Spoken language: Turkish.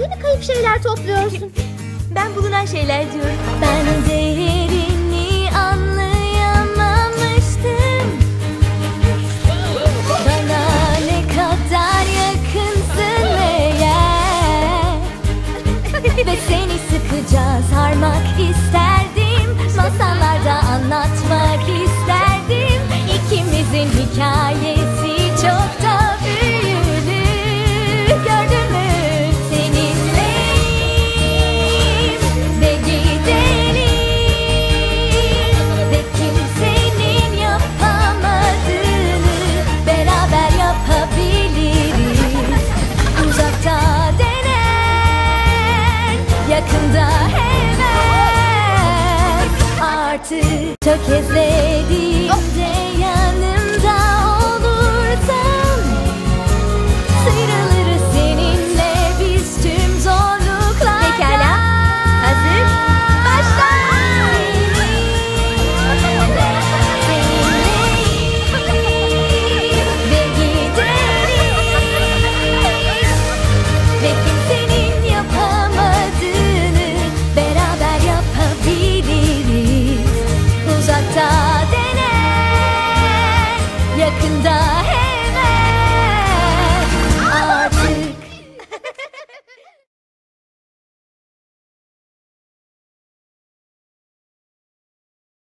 Mi kayıp şeyler topluyorsun? Ben bulunan şeyler diyorum. Ben değerini anlayamamıştım Bana ne kadar yakınsın meğer Ve seni sıkıca sarmak isterdim Yakında hemen. Artık tökezlediğimde can die.